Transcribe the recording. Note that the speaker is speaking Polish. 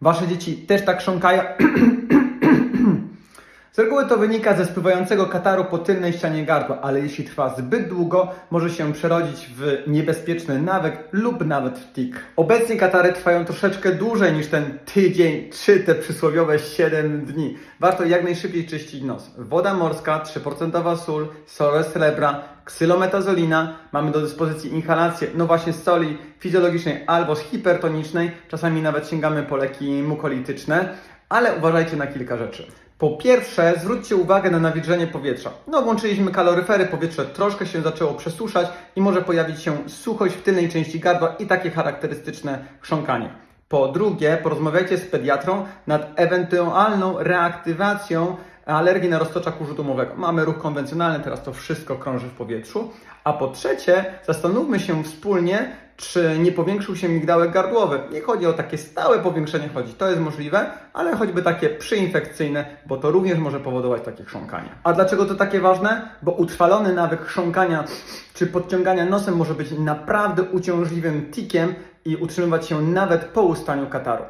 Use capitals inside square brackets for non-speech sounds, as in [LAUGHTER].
Wasze dzieci też tak chrząkają? [CLEARS THROAT] Z reguły to wynika ze spływającego kataru po tylnej ścianie gardła, ale jeśli trwa zbyt długo, może się przerodzić w niebezpieczny nawyk lub nawet w tik. Obecnie katary trwają troszeczkę dłużej niż ten tydzień czy te przysłowiowe 7 dni. Warto jak najszybciej czyścić nos. Woda morska, 3% sól, solę srebra, ksylometazolina. Mamy do dyspozycji inhalację, no właśnie z soli fizjologicznej albo z hipertonicznej. Czasami nawet sięgamy po leki mukolityczne, ale uważajcie na kilka rzeczy. Po pierwsze, zwróćcie uwagę na nawilżenie powietrza. No, włączyliśmy kaloryfery, powietrze troszkę się zaczęło przesuszać i może pojawić się suchość w tylnej części gardła i takie charakterystyczne chrząkanie. Po drugie, porozmawiajcie z pediatrą nad ewentualną reaktywacją alergii na roztocza kurzu. Mamy ruch konwencjonalny, teraz to wszystko krąży w powietrzu. A po trzecie, zastanówmy się wspólnie, czy nie powiększył się migdałek gardłowy. Nie chodzi o takie stałe powiększenie chodzi, to jest możliwe, ale choćby takie przyinfekcyjne, bo to również może powodować takie chrząkanie. A dlaczego to takie ważne? Bo utrwalony nawyk chrząkania czy podciągania nosem może być naprawdę uciążliwym tikiem i utrzymywać się nawet po ustaniu kataru.